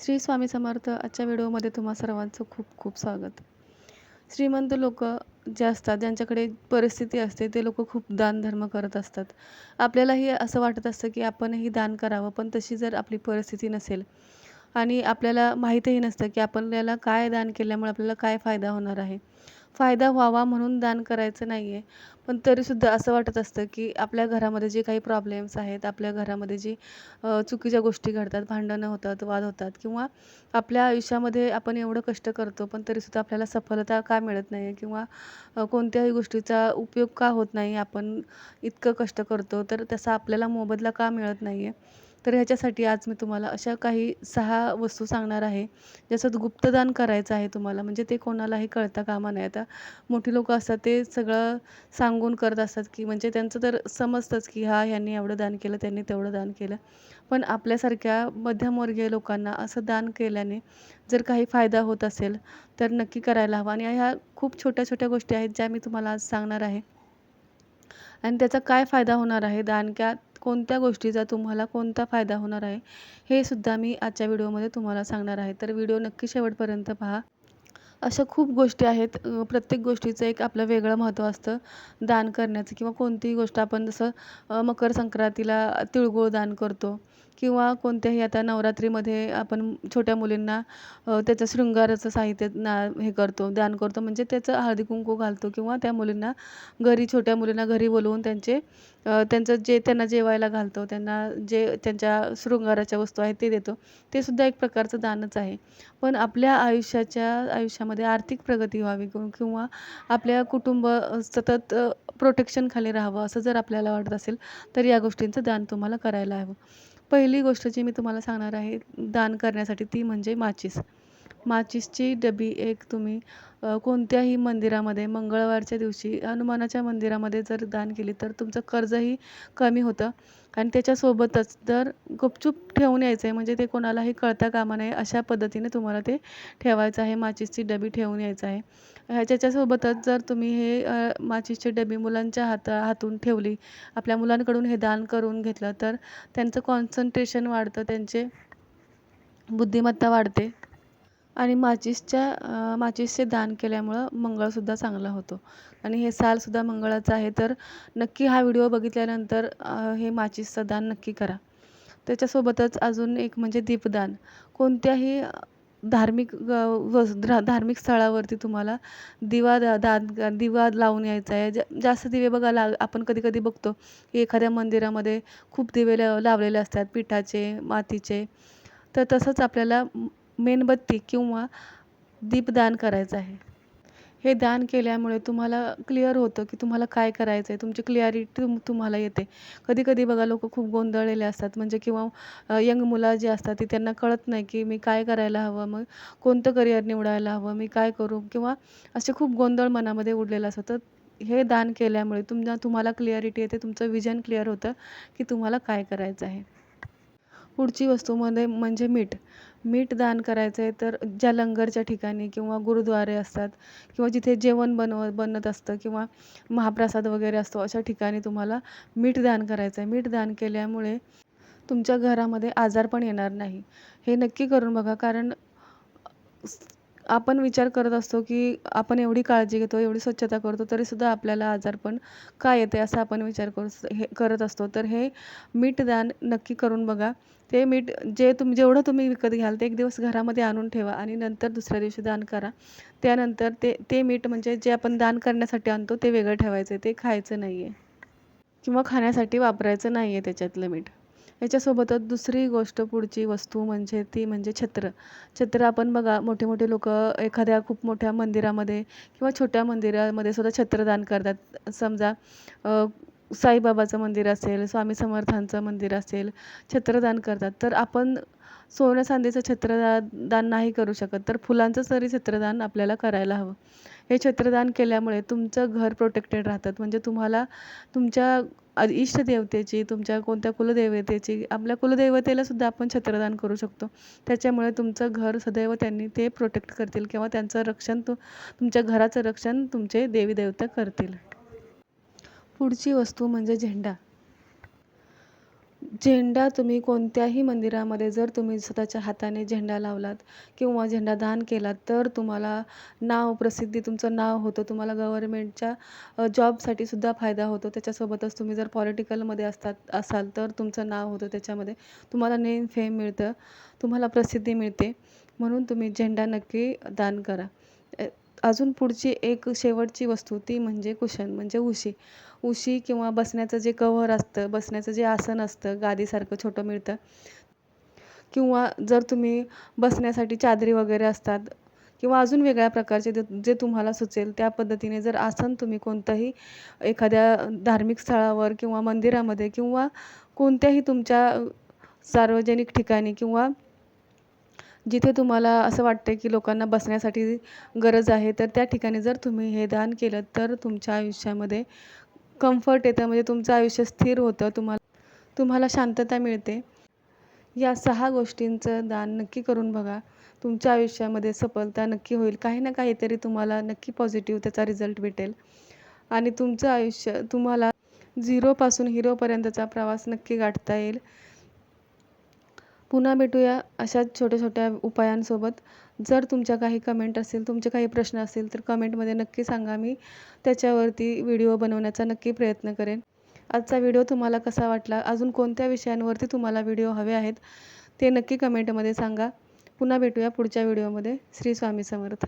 श्री स्वामी समर्थ आजच्या व्हिडिओमध्ये तुम्हा सर्वांचं खूप खूप स्वागत. श्रीमंत लोक जे असतात ज्यांच्याकडे परिस्थिती असते ते लोक खूप दानधर्म करत असतात. आपल्यालाही असं वाटत असतं की आपणही दान करावं पण तशी जर आपली परिस्थिती नसेल आणि आपल्याला माहीतही नसतं की आपल्याला काय दान केल्यामुळे आपल्याला काय फायदा होणार आहे फायदा व्हावा म्हणून दान करायचं नाही आहे पण तरीसुद्धा असं वाटत असतं की आपल्या घरामध्ये जे काही प्रॉब्लेम्स आहेत आपल्या घरामध्ये जी चुकीच्या गोष्टी घडतात भांडणं होतात वाद होतात किंवा आपल्या आयुष्यामध्ये आपण एवढं कष्ट करतो पण तरीसुद्धा आपल्याला सफलता का मिळत नाही आहे किंवा कोणत्याही गोष्टीचा उपयोग का होत नाही आपण इतकं कष्ट करतो तर त्याचा आपल्याला मोबदला का मिळत नाही आहे तर ह्याच्यासाठी आज मी तुम्हाला अशा काही सहा वस्तू सांगणार आहे ज्याचं गुप्तदान करायचं आहे तुम्हाला. म्हणजे ते कोणालाही कळता कामा नये. आता मोठी लोकं असतात ते सगळं सांगून करत असतात की म्हणजे त्यांचं तर समजतंच की हा ह्यांनी एवढं दान केलं त्यांनी तेवढं दान केलं. पण आपल्यासारख्या मध्यमवर्गीय लोकांना असं दान केल्याने जर काही फायदा होत असेल तर नक्की करायला हवा. आणि ह्या खूप छोट्या छोट्या गोष्टी आहेत ज्या मी तुम्हाला आज सांगणार आहे. आणि त्याचा काय फायदा होणार आहे? दानक्यात कोणत्या गोष्टीचा तुम्हाला कोणता फायदा होणार आहे हे सुद्धा मी आजच्या व्हिडिओमध्ये तुम्हाला सांगणार आहे. तर व्हिडिओ नक्की शेवटपर्यंत पहा. अशा खूप गोष्टी आहेत. प्रत्येक गोष्टीचं एक आपलं वेगळं महत्त्व असतं. दान करण्याचं किंवा कोणतीही गोष्ट आपण जसं मकर संक्रांतीला तिळगुळ दान करतो किंवा कोणत्याही आता नवरात्रीमध्ये आपण छोट्या मुलींना त्याचं शृंगाराचं साहित्य ना हे करतो दान करतो. म्हणजे त्याचं हळदी कुंकू घालतो किंवा त्या मुलींना घरी छोट्या मुलींना घरी बोलवून त्यांचे त्यांचं जे त्यांना जेवायला घालतो त्यांना जे त्यांच्या शृंगाराच्या वस्तू आहेत ते देतो. ते सुद्धा एक प्रकारचं दानच आहे. पण आपल्या आयुष्याच्या आयुष्यामध्ये आर्थिक प्रगती व्हावी किंवा आपल्या कुटुंब सतत प्रोटेक्शनखाली राहावं असं जर आपल्याला वाटत असेल तर या गोष्टींचं दान तुम्हाला करायला हवं. पहिली गोष्ट जी मी तुम्हाला सांगणार आहे दान करण्यासाठी ती म्हणजे माचीस. माचीसची डबी एक तुम्ही कोणत्याही मंदिरामध्ये मंगळवारच्या दिवशी हनुमानाच्या मंदिरामध्ये जर दान केली तर तुमचं कर्जही कमी होतं. आणि त्याच्यासोबतच दर गुपचूप ठेवून यायचं आहे म्हणजे ते कोणालाही कळता कामा नये अशा पद्धतीने तुम्हाला ते ठेवायचं आहे माचीसची डबी ठेवून यायचं आहे. ह्याच्यासोबतच जर तुम्ही हे माचीसची डबी मुलांच्या हाता हातून ठेवली आपल्या मुलांकडून हे दान करून घेतलं तर त्यांचं कॉन्सन्ट्रेशन वाढतं त्यांचे बुद्धिमत्ता वाढते. आणि माचीसच्या माचीसचे दान केल्यामुळं मंगळसुद्धा चांगला होतो. आणि हे सालसुद्धा मंगळाचं आहे तर नक्की हा व्हिडिओ बघितल्यानंतर हे माचीसचं दान नक्की करा. त्याच्यासोबतच अजून एक म्हणजे दीपदान. कोणत्याही धार्मिक ग ध्रा धार्मिक स्थळावरती तुम्हाला दिवा दा दान दिवा लावून यायचा आहे. जा जास्त दिवे बघा ला आपण कधी कधी बघतो की एखाद्या मंदिरामध्ये खूप दिवे लावलेले असतात पिठाचे मातीचे. तर तसंच आपल्याला मेणबत्ती किंवा दीपदान करायचं आहे. हे दान केल्यामुळे तुम्हाला क्लिअर होतं की तुम्हाला काय करायचं आहे तुमची क्लिअरिटी तुम तुम्हाला येते. कधी कधी बघा लोक खूप गोंधळलेले असतात. म्हणजे किंवा यंग मुलं जी असतात ती त्यांना कळत नाही की मी काय करायला हवं. मग कोणतं करिअर निवडायला हवं? मी काय करू? किंवा असे खूप गोंधळ मनामध्ये उडलेलं असतं. तर हे दान केल्यामुळे तुमच्या तुम्हाला क्लिअरिटी येते. तुमचं विजन क्लिअर होतं की तुम्हाला काय करायचं आहे. पुढची वस्तूमध्ये म्हणजे मीठ. मीठ दान करायचं आहे तर ज्या लंगरच्या ठिकाणी किंवा गुरुद्वारे असतात किंवा जिथे जेवण बनव बनत असतं किंवा महाप्रसाद वगैरे असतो अशा ठिकाणी तुम्हाला मीठ दान करायचं आहे मीठ दान केल्यामुळे तुमच्या घरामध्ये आजार पण येणार नाही. हे नक्की करून बघा कारण आपण विचार करत असतो की आपण एवढी काळजी घेतो एवढी स्वच्छता करतो तरीसुद्धा आपल्याला आजारपण का येते असा आपण विचार करू हे करत असतो. तर हे मीठ दान नक्की करून बघा. ते मीठ जे तुम जेवढं तुम्ही विकत घ्याल ते एक दिवस घरामध्ये आणून ठेवा आणि नंतर दुसऱ्या दिवशी दान करा. त्यानंतर ते ते मीठ म्हणजे जे आपण दान करण्यासाठी आणतो ते वेगळं ठेवायचं आहे ते खायचं नाही आहे किंवा खाण्यासाठी वापरायचं नाही आहे त्याच्यातलं मीठ. याच्यासोबतच दुसरी गोष्ट पुढची वस्तू म्हणजे ती म्हणजे छत्र. छत्र आपण बघा मोठे मोठे लोक एखाद्या खूप मोठ्या मंदिरामध्ये किंवा छोट्या मंदिरामध्ये सुद्धा छत्रदान करतात. समजा साईबाबाचं मंदिर असेल स्वामी समर्थांचं मंदिर असेल छत्रदान करतात. तर आपण सोनं चांदीचं छत्रदान दान नाही करू शकत तर फुलांचं तरी छत्रदान आपल्याला करायला हवं. हे छत्रदान केल्यामुळे तुमचं घर प्रोटेक्टेड राहतात म्हणजे तुम्हाला तुमच्या इष्टदेवतेची तुमच्या कोणत्या कुलदेवतेची आपल्या कुलदेवतेला सुद्धा आपण छत्रदान करू शकतो. त्याच्यामुळे तुमचं घर सदैव त्यांनी ते प्रोटेक्ट करतील किंवा त्यांचं रक्षण तु तुमच्या घराचं रक्षण तुमचे देवी देवता करतील. पुढची वस्तू म्हणजे झेंडा. झेंडा तुम्ही कोणत्याही मंदिरामध्ये जर तुम्ही स्वतःच्या हाताने झेंडा लावलात किंवा झेंडा दान केलात तर तुम्हाला नाव प्रसिद्धी तुमचं नाव होतं तुम्हाला गव्हर्मेंटच्या जॉबसाठी सुद्धा फायदा होतो. त्याच्यासोबतच तुम्ही जर पॉलिटिकलमध्ये असतात असाल तर तुमचं नाव होतं त्याच्यामध्ये. तुम्हाला नेम फेम मिळतं तुम्हाला प्रसिद्धी मिळते. म्हणून तुम्ही झेंडा नक्की दान करा. अजून पुढची एक शेवटची वस्तू ती म्हणजे कुशन म्हणजे उशी. उशी किंवा बसण्याचं जे कव्हर असतं बसण्याचं जे आसन असतं गादीसारखं छोटं मिळतं. किंवा जर तुम्ही बसण्यासाठी चादरी वगैरे असतात किंवा अजून वेगळ्या प्रकारचे जे तुम्हाला सुचेल त्या पद्धतीने जर आसन तुम्ही कोणतंही एखाद्या धार्मिक स्थळावर किंवा मंदिरामध्ये किंवा कोणत्याही तुमच्या सार्वजनिक ठिकाणी किंवा जिथे तुम्हाला असं वाटतं की लोकांना बसण्यासाठी गरज आहे तर त्या ठिकाणी जर तुम्ही हे दान केलं तर तुमच्या आयुष्यामध्ये कम्फर्ट येतं. म्हणजे तुमचं आयुष्य स्थिर होतं तुम्हाला तुम्हाला शांतता मिळते. या सहा गोष्टींचं दान नक्की करून बघा. तुमच्या आयुष्यामध्ये सफलता नक्की होईल. काही ना काहीतरी तुम्हाला नक्की पॉझिटिव्ह त्याचा रिझल्ट भेटेल. आणि तुमचं आयुष्य तुम्हाला झिरोपासून हिरोपर्यंतचा प्रवास नक्की गाठता येईल. पुन्हा भेटूया अशाच छोट्या छोट्या उपायांसोबत. जर तुमच्या काही कमेंट असेल तुमचे काही प्रश्न असतील तर कमेंटमध्ये नक्की सांगा. मी त्याच्यावरती व्हिडिओ बनवण्याचा नक्की प्रयत्न करेन. आजचा व्हिडिओ तुम्हाला कसा वाटला? अजून कोणत्या विषयांवरती तुम्हाला व्हिडिओ हवे आहेत? ते नक्की कमेंटमध्ये सांगा. पुन्हा भेटूया पुढच्या व्हिडिओमध्ये श्री स्वामी समर्थ.